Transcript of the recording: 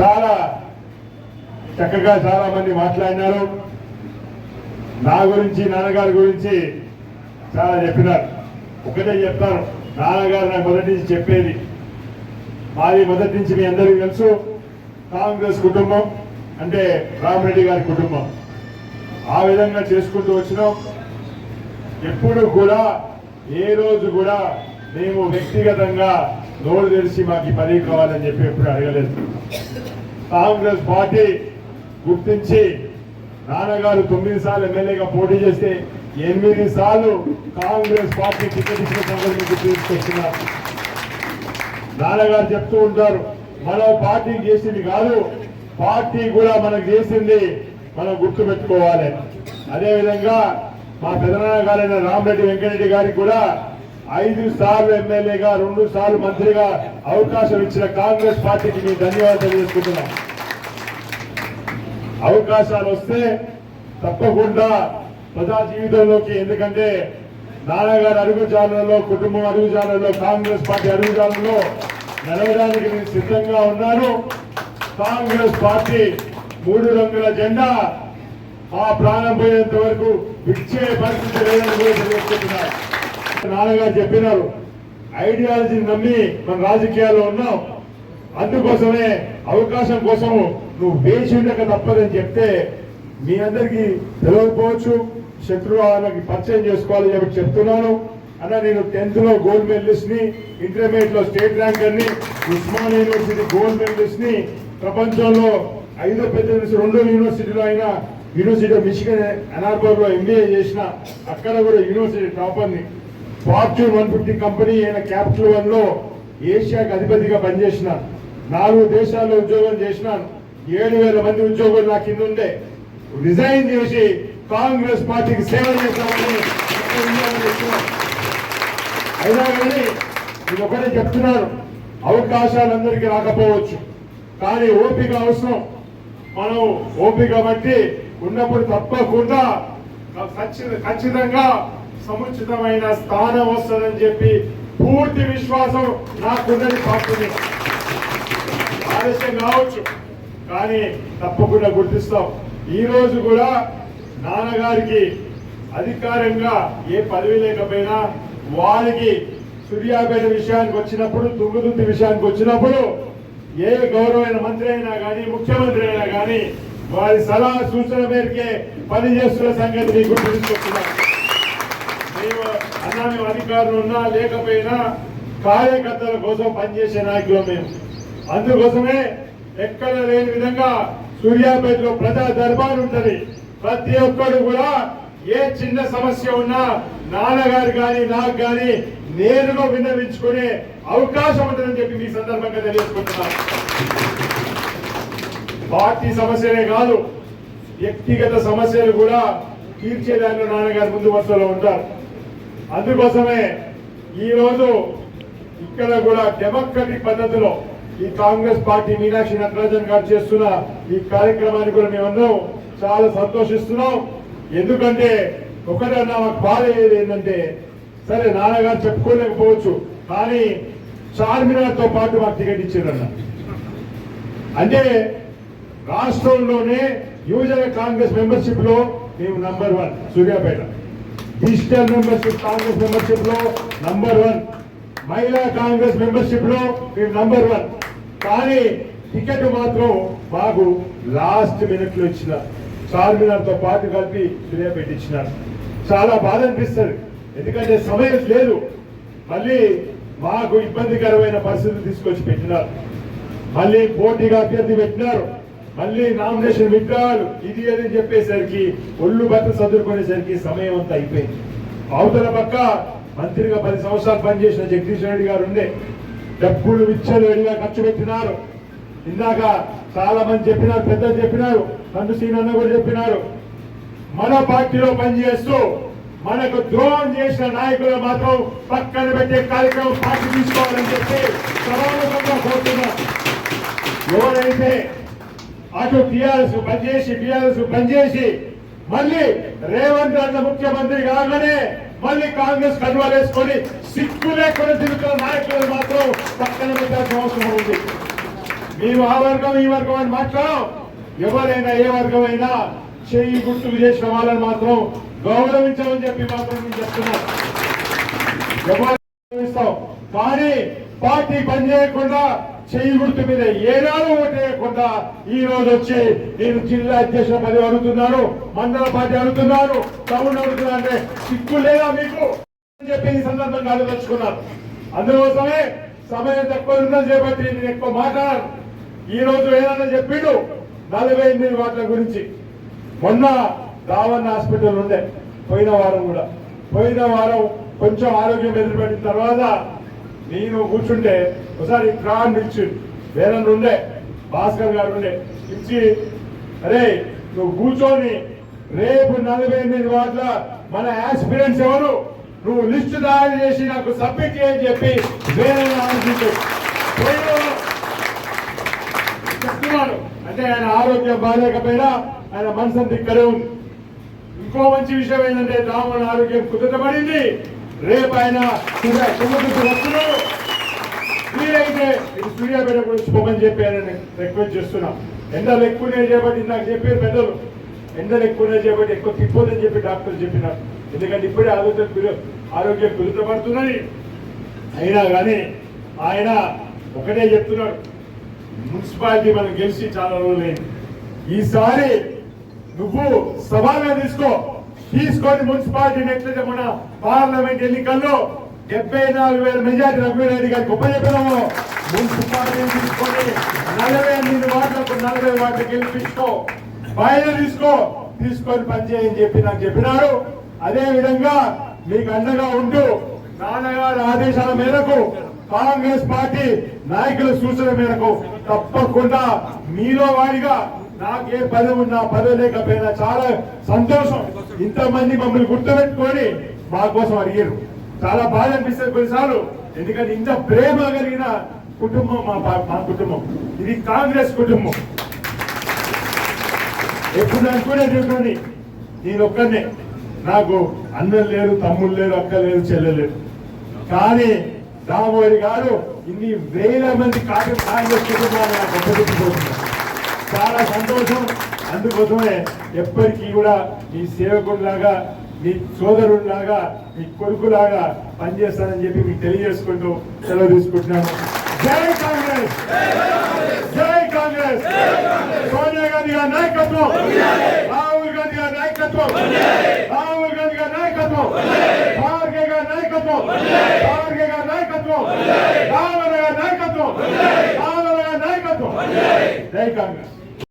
చాలా చక్కగా చాలా మంది మాట్లాడినారు. నా గురించి నాన్నగారి గురించి చాలా చెప్పినారు. ఒకటే చెప్తాను నాన్నగారు నాకు మొదటి నుంచి చెప్పేది. మాది మొదటి నుంచి మీ అందరికీ తెలుసు కాంగ్రెస్ కుటుంబం అంటే రామరెడ్డి గారి కుటుంబం. ఆ విధంగా చేసుకుంటూ వచ్చినాం. ఎప్పుడు కూడా ఏ రోజు కూడా మేము వ్యక్తిగతంగా నోరు తెరిచి మాకు ఈ కావాలని చెప్పి ఎప్పుడు అడగలేదు కాంగ్రెస్ పార్టీ గుర్తించి నాన్నగారు తొమ్మిది సార్లు ఎమ్మెల్యేగా పోటీ చేస్తే ఎనిమిది సార్లు కాంగ్రెస్ పార్టీ టికెట్ ఇచ్చిన సంగతి మీకు తీసుకొస్తున్నారు నాన్నగారు చెప్తూ ఉంటారు మనం పార్టీ చేసింది కాదు పార్టీ కూడా మనకు చేసింది మనం గుర్తు పెట్టుకోవాలి అదేవిధంగా మా పెదనాన్న గారైన రామరెడ్డి వెంకటరెడ్డి గారికి కూడా ఐదు సార్లు ఎమ్మెల్యేగా రెండు సార్లు మంత్రిగా అవకాశం ఇచ్చిన కాంగ్రెస్ పార్టీకి మీ ధన్యవాదాలు తెలియజేసుకుంటున్నాం అవకాశాలు వస్తే తప్పకుండా ప్రజా జీవితంలోకి ఎందుకంటే నాన్నగారి అడుగుజాలలో కుటుంబం అడుగుజాలలో కాంగ్రెస్ పార్టీ అడుగుజాలలో నడవడానికి నేను సిద్ధంగా ఉన్నాను కాంగ్రెస్ పార్టీ మూడు రంగుల జెండా ఆ ప్రాణం పోయేంత వరకు ఇచ్చే పరిస్థితి లేదని కూడా తెలియజేస్తున్నారు. నాన్నగారు చెప్పినారు. ఐడియాలజీని నమ్మి మన రాజకీయాల్లో ఉన్నాం. అందుకోసమే అవకాశం కోసం నువ్వు వేచి ఉండక తప్పదని చెప్తే మీ అందరికీ తెలియకపోవచ్చు శత్రువాళ్ళకి పరిచయం చేసుకోవాలని చెప్పి చెప్తున్నాను. అన్న నేను టెన్త్లో గోల్డ్ మెడలిస్ట్ని ఇంటర్మీడియట్లో స్టేట్ ర్యాంకర్ని ఉస్మాన్ యూనివర్సిటీ గోల్డ్ మెడలిస్ట్ని ప్రపంచంలో ఐదో పెద్ద యూనివర్సిటీ రెండో యూనివర్సిటీలో అయినా యూనివర్సిటీ ఆఫ్ మిషిగన్ అనార్బర్లో ఎంబీఏ చేసిన అక్కడ కూడా యూనివర్సిటీ టాపర్ని. ఫార్చ్యూన్ వన్ ఫిఫ్టీ కంపెనీ అయిన క్యాపిటల్ వన్లో ఏషియాకి అధిపతిగా పనిచేసిన నాలుగు దేశాల్లో ఉద్యోగం చేసిన ఏడు వేల మంది ఉద్యోగులు నా కింద ఉండే. రిజైన్ చేసి కాంగ్రెస్ పార్టీకి సేవ చేస్తామని అయినా కానీ ఇది ఒకటే చెప్తున్నారు. అవకాశాలు అందరికీ రాకపోవచ్చు. కానీ ఓపిక అవసరం. మనం ఓపిక బట్టి ఉన్నప్పుడు తప్పకుండా ఖచ్చిత- ఖచ్చితంగా సముచితమైన స్థానం వస్తుందని చెప్పి పూర్తి విశ్వాసం నాకున్నది పార్టీ ఆలస్యం కావచ్చు కానీ తప్పకుండా గుర్తిస్తాం. ఈ రోజు కూడా నాన్నగారికి అధికారంగా ఏ పదవి లేకపోయినా వారికి సూర్యాపేట విషయానికి వచ్చినప్పుడు తుంగుదుద్ది విషయానికి వచ్చినప్పుడు ఏ గౌరవమైన మంత్రి అయినా కానీ ముఖ్యమంత్రి అయినా కానీ వారి సలహా సూచన మేరకే పనిచేస్తున్న సంగతి మీకు గుర్తు తీసుకొస్తున్నాను. అన్నా మేము అధికారులు ఉన్నా లేకపోయినా కార్యకర్తల కోసం పనిచేసే నాయకులు మేము. అందుకోసమే ఎక్కడ లేని విధంగా సూర్యాపేటలో ప్రజా దర్బార్ ఉంటది. ప్రతి ఒక్కరు కూడా ఏ చిన్న సమస్య ఉన్నా నాన్నగారు కానీ నాకు కానీ నేరుగా విన్నవించుకునే అవకాశం ఉంటుందని చెప్పి మీ సందర్భంగా తెలియజేసుకుంటున్నాను. పార్టీ సమస్యలే కాదు వ్యక్తిగత సమస్యలు కూడా తీర్చేదానిలో నాన్నగారు ముందు వరుసలో ఉంటారు. అందుకోసమే ఈరోజు ఇక్కడ కూడా డెమోక్రటిక్ పద్ధతిలో ఈ కాంగ్రెస్ పార్టీ మీనాక్షి నటరాజన్ గారు చేస్తున్న ఈ కార్యక్రమాన్ని కూడా మేమందరం చాలా సంతోషిస్తున్నాం. ఎందుకంటే ఒకటన్నా మాకు బాధ అయ్యేది ఏంటంటే సరే నాన్నగారు చెప్పుకోలేకపోవచ్చు కానీ చార్మినార్తో పాటు మాకు టికెట్ ఇచ్చారన్న. అంటే రాష్ట్రంలోనే యువజన కాంగ్రెస్ మెంబర్షిప్లో మేము number one Suryapet. Digital membership Congress మెంబర్షిప్లో number one. మహిళా కాంగ్రెస్ మెంబర్షిప్లో మేము నంబర్ వన్. కానీ టికెట్ మాత్రం మాకు లాస్ట్ మినిట్లో ఇచ్చిన చార్మినార్తో పాటు కలిపి ఫిర్యాదు పెట్టించినారు. చాలా బాధ అనిపిస్తుంది. ఎందుకంటే సమయం లేదు. మళ్ళీ మాకు ఇబ్బందికరమైన పరిస్థితులు తీసుకొచ్చి పెట్టినారు. మళ్ళీ పోటీగా అభ్యర్థి పెట్టినారు. మళ్ళీ నామినేషన్ విత్డ్రాలు ఇది అని చెప్పేసరికి ఒళ్ళు బట్ట చదువుకునేసరికి సమయం అంతా అయిపోయింది. అవతల పక్క మంత్రిగా పది సంవత్సరాలు పనిచేసిన జగదీష్ రెడ్డి గారు ఉండే. డబ్బులు విచ్చలవిడిగా ఖర్చు పెట్టినారు. ఇందాక చాలా మంది చెప్పినారు పెద్దలు చెప్పినారు తండ్రి సీనన్న కూడా చెప్పినారు. మన పార్టీలో పనిచేస్తూ మనకు ద్రోహం చేసిన నాయకులు మాత్రం పక్కన పెట్టే కార్యక్రమం పార్టీ తీసుకోవాలని చెప్పి సమావేశంగా కోరుతున్నారు ఎవరైతే అటు టిఆర్ఎస్ పనిచేసి టిఆర్ఎస్ పనిచేసి మళ్ళీ రేవంత్ రెడ్డి ముఖ్యమంత్రి కాగానే మళ్ళీ కాంగ్రెస్ కండువాలు సిక్కు లేకుండా తిరుగుతున్న నాయకులను మాత్రం పక్కన పెట్టాల్సిన అవసరం ఉంది. మేము ఆ వర్గం ఈ వర్గం అని మాట్లాడం ఎవరైనా ఏ వర్గమైనా చెయ్యి గుర్తుకు చేసిన వాళ్ళని మాత్రం గౌరవించమని చెప్పి మాత్రం నేను చెప్తున్నాను ఎవరు గౌరవిస్తాం? కానీ పార్టీ పనిచేయకుండా చేయి గుర్తు మీద ఏనాడు ఓటేయకుండా ఈ రోజు వచ్చి నేను జిల్లా అధ్యక్షుల పదవి అడుగుతున్నాను మండల పార్టీ అడుగుతున్నాను టౌన్ అడుగుతున్నా అంటే సిగ్గు లేదా మీకు? అని చెప్పి ఈ సందర్భంగా ఆలోచించుకున్నాను అందుకోసమే సమయం తక్కువ ఉందని చేపట్టి నేను ఎక్కువ మాట్లాడాను. ఈ రోజు ఏదన్నా చెప్పిండు నలభై ఎనిమిది వాటిల గురించి. మొన్న రావణ హాస్పిటల్ ఉండే పోయిన వారం కూడా. పోయిన వారం కొంచెం ఆరోగ్యం ఎదురుపెట్టిన తర్వాత నేను కూర్చుంటే ఒకసారి క్రాన్ పిలిచి వేరే ఉండే భాస్కర్ గారు ఉండే పిలిచి అరే నువ్వు కూర్చొని రేపు నలభై ఎనిమిది వాట్ల మన యాక్స్పీరియన్స్ ఎవరు? నువ్వు లిస్ట్ తయారు చేసి నాకు సబ్మిట్ చేయని చెప్పి వేరే ఆలోచించు చెప్తున్నాను అంటే ఆయన ఆరోగ్యం బాగాలేకపోయినా ఆయన మనసు అంతా ఉంది. ఇంకో మంచి విషయం ఏంటంటే రాముల ఆరోగ్యం కుదరబడింది. రేపు ఆయన సూర్య- తుంగతుర్తి వీలైతే ఇది సూర్యాపేట గురించి పొమ్మని చెప్పి ఆయన రిక్వెస్ట్ చేస్తున్నాం. ఎండలు ఎక్కువనే చేపట్టి నాకు చెప్పారు పెద్దలు. ఎండలు ఎక్కువనే చేపట్టి ఎక్కువ తిప్పొద్దని చెప్పి డాక్టర్ చెప్పినారు. ఎందుకంటే ఇప్పుడే ఆరోగ్యం ఆరోగ్యం కుదుటపడుతున్నది అయినా కానీ ఆయన ఒకటే చెప్తున్నాడు. మున్సిపాలిటీ మనం గెలిచి చాలా రోజులైంది. ఈసారి నువ్వు సవాల్గా తీసుకో. తీసుకొని మున్సిపాలిటీ ఎట్లయితే మన పార్లమెంట్ ఎన్నికల్లో డెబ్బై నాలుగు వేల మెజార్టీ రఘువీరెడ్డి గారికి ఉపయోగము చెప్పినాము. తీసుకొని నలభై ఎనిమిది వార్డులకు నలభై వార్డులు గెలిపించుకో బయలు తీసుకో తీసుకొని పనిచేయని చెప్పి నాకు చెప్పినారు. అదే విధంగా మీకు అండగా ఉంటూ నాన్నగారి ఆదేశాల మేరకు కాంగ్రెస్ పార్టీ నాయకుల సూచన మేరకు తప్పకుండా మీలో వారిగా నాకే పదవి ఉన్నా పదవి లేకపోయినా చాలా సంతోషం. ఇంతమంది మమ్మల్ని గుర్తుపెట్టుకొని మా కోసం అడిగారు. చాలా బాధ అనిపిస్తుంది కొన్నిసార్లు. ఎందుకంటే ఇంత ప్రేమ కలిగిన కుటుంబం మా మా కుటుంబం. ఇది కాంగ్రెస్ కుటుంబం. ఎప్పుడు అనుకునేటువంటి నేను ఒక్కనే నాకు అన్నలు లేరు తమ్ముళ్ళు లేరు అక్క లేరు చెల్లె లేరు. కానీ రామోహరి గారు ఇన్ని వేల మంది కాంగ్రెస్ కుటుంబాన్ని కుటుంబాలు నాకు చాలా సంతోషం. అందుకోసమే ఎప్పటికీ కూడా మీ సేవకుడిలాగా మీ సోదరుడిలాగా మీ కొడుకులాగా పనిచేస్తానని చెప్పి మీకు తెలియజేసుకుంటూ సెలవు తీసుకుంటున్నాను. జై కాంగ్రెస్! జై కాంగ్రెస్! సోనియా గాంధీ గారి నాయకత్వం! రాహుల్ గాంధీ గారి నాయకత్వం! రాహుల్ గాంధీ గారి నాయకత్వం! ఖార్గే గారి నాయకత్వం! ఖార్గే గారి నాయకత్వం! రావణ గారి నాయకత్వం! రావణ గారి నాయకత్వం జై కాంగ్రెస్